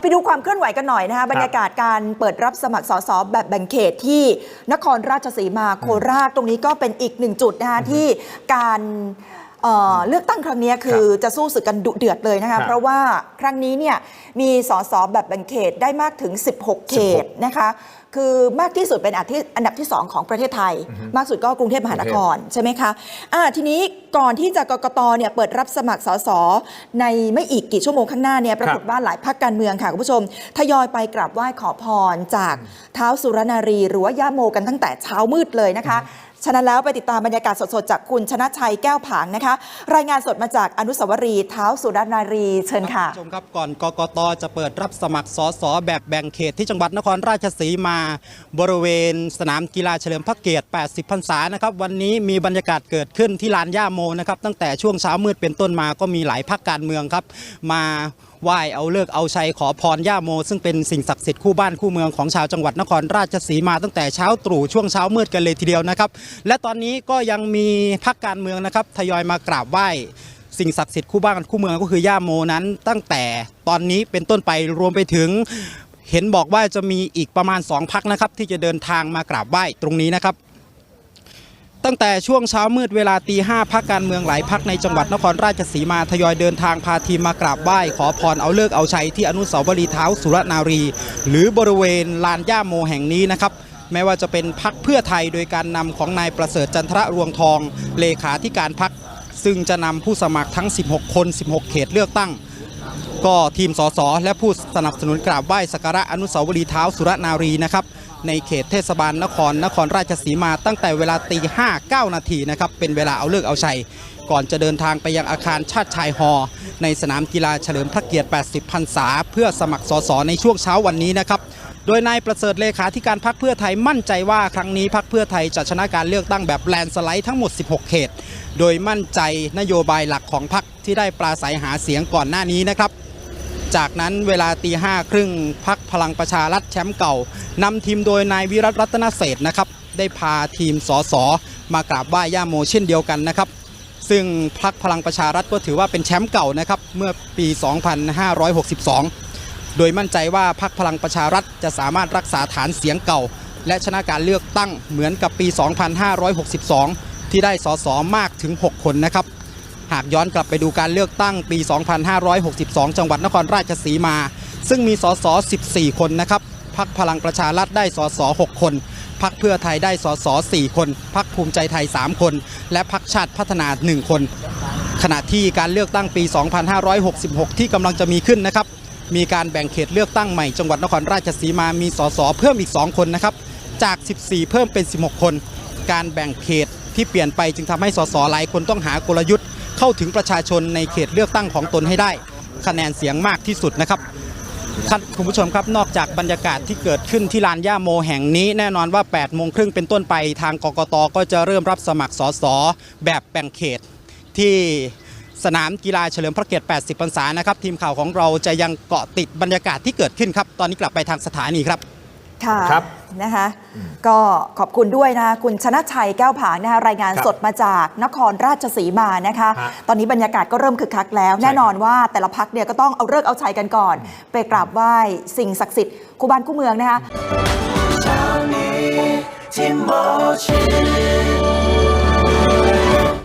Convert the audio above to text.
ไปดูความเคลื่อนไหวกันหน่อยนะคะบรรยากาศการเปิดรับสมัครสสแบบแบ่งเขตที่นครราชสีมาโคราชตรงนี้ก็เป็นอีกหนึ่งจุดนะคะที่การ เอ่อเลือกตั้งครั้งนี้คือจะสู้ศึกกันดุเดือดเลยนะครัคะบเพราะว่าครั้งนี้เนี่ยมีสสแบบแบ่งเขตได้มากถึง 16 เขตนะคะคือมากที่สุดเป็นอันดับที่อันดับที่2ของประเทศไทย มากสุดก็กรุงเทพมหานครใช่ไหมคะอ่าทีนี้ก่อนที่จะกกตเนี่ยเปิดรับสมัครสสในไม่อีกกี่ชั่วโมงข้างหน้าเนี่ยปรากฏว่าหลายพรรคการเมืองค่ะคุณผู้ชมทยอยไปกราบไหว้ขอพรจากเท้าสุรนารีหรือว่าย่าโมกันตั้งแต่เช้ามืดเลยนะคะ ฉะนั้นแล้วไปติดตามบรรยากาศสดๆ จากคุณชนะชัยแก้วผางนะคะ รายงานสดมาจากอนุสาวรีย์เท้าสุรนารีเชิญค่ะชมครับก่อนกกตจะเปิดรับสมัครสสแบบแบ่งเขตที่จังหวัดนครราชสีมา บริเวณสนามกีฬาเฉลิมพระเกียรติ 80 พรรษานะครับวันนี้มีบรรยากาศเกิดขึ้นที่ลานย่าโมนะครับตั้งแต่ช่วงเช้ามืดเป็นต้นมาก็มีหลายพักการเมืองครับมา ไหว้เอาเลิกเอาชัยขอพรย่าโม ซึ่งเป็นสิ่งศักดิ์สิทธิ์คู่บ้านคู่เมืองของชาวจังหวัดนครราชสีมาตั้งแต่เช้าตรู่ช่วงเช้ามืดกันเลยทีเดียวนะครับ และตอนนี้ก็ยังมีพักการเมืองนะครับทยอยมากราบไหว้สิ่งศักดิ์สิทธิ์คู่บ้านคู่เมืองก็คือย่าโมนั้น ตั้งแต่ตอนนี้เป็นต้นไปรวมไปถึง เห็นบอกว่าจะมีอีกประมาณ 2พักนะครับที่จะเดินทางมากราบไหว้ตรงนี้นะครับ ตั้งแต่ช่วงเช้ามืดเวลาตีห้าพักการเมืองหลายพักในจังหวัดนครราชสีมาทยอยเดินทางพาทีมมากราบไหว้ขอพรเอาเลิกเอาชัยที่อนุสาวรีย์เท้าสุรนารี หรือบริเวณลานย่าโมแห่งนี้นะครับแม้ว่าจะเป็นพักเพื่อไทยโดยการนำของนายประเสริฐจันทระรวงทอง เลขาธิการพักซึ่งจะนำผู้สมัครทั้ง 16 คน 16 เขตเลือกตั้ง ก็ทีมสสและผู้สนับสนุนกราบไหว้สักการะอนุสาวรีย์เท้าสุรนารีนะครับ ในเขตเทศบาลนครนครราชสีมาตั้งแต่เวลาตีห้าเก้านาทีนะครับเป็นเวลาเอาเลิกเอาชัย ก่อนจะเดินทางไปยังอาคารชาติชายฮอ ในสนามกีฬาเฉลิมพระเกียรติ 80 พรรษา เพื่อสมัครสสในช่วงเช้าวันนี้นะครับโดยนายประเสริฐเลขาธิการพักเพื่อไทยมั่นใจว่าครั้งนี้พักเพื่อไทยจะชนะการเลือกตั้งแบบแลนสไลด์ทั้งหมด 16 เขต โดยมั่นใจนโยบายหลักของพักที่ได้ปราศัยหาเสียงก่อนหน้านี้นะครับ จากนั้นเวลาตีห้าครึ่งพัก ลังประชารัฐแชมป์เก่านำทีมโดยนายวิรัตรัตนเศษฐ์นะครับได้พาทีมสสมากราบไหว้ย่าโมเช่นเดียวกันนะครับซึ่งพักพลังประชารัฐก็ถือว่าเป็นแชมป์เก่านะครับเมื่อปี 2562 โดยมั่นใจว่าพักพลังประชารัฐจะสามารถรักษาฐานเสียงเก่า และชนะการเลือกตั้งเหมือนกับปี 2562 ที่ได้สสมากถึง 6 คนนะครับหากย้อนกลับไปดูการเลือกตั้งปี 2562 จังหวัดนครราชสีมา ซึ่งมีสส14 คนนะครับพักพลังประชารัฐได้สส6คนพักเพื่อไทยได้สส4คนพักภูมิใจไทย 3 คน และพักชาติพัฒนา 1 คน ขณะที่การเลือกตั้งปี 2566 ที่กำลังจะมีขึ้นนะครับมีการแบ่งเขตเลือกตั้งใหม่จังหวัดนครราชสีมามีสสเพิ่มอีก 2 คนนะครับจาก 14 เพิ่มเป็น 16 คน การแบ่งเขตที่เปลี่ยนไปจึงทำให้สสหลายคนต้องหากลยุทธ์ เข้าถึงประชาชนในเขตเลือกตั้งของตนให้ได้ คะแนนเสียงมากที่สุดนะครับ ท่านคุณผู้ชมครับนอกจากบรรยากาศที่เกิดขึ้นที่ลานย่าโมแห่งนี้แน่นอนว่า8โมงครึ่งเป็นต้นไปทางกกตก็จะเริ่มรับสมัครสสแบบแบ่งเขตที่สนามกีฬาเฉลิมพระเกียรติ 80 พรรษานะครับ ทีมข่าวของเราจะยังเกาะติดบรรยากาศที่เกิดขึ้นครับ ตอนนี้กลับไปทางสถานีครับ ค่ะครับนะคะก็ขอบคุณด้วยนะคะคุณชนะชัยแก้วผางนะคะรายงานครับสดมาจากนครราชสีมานะคะฮะตอนนี้บรรยากาศก็เริ่มคึกคักแล้วใช่แน่นอนว่าแต่ละพักเนี่ยก็ต้องเอาเลิกษ์เอาชัยกันก่อน ไปกราบไหว้สิ่งศักดิ์สิทธิ์คู่บ้านคู่เมืองนะคะที่หมอชิด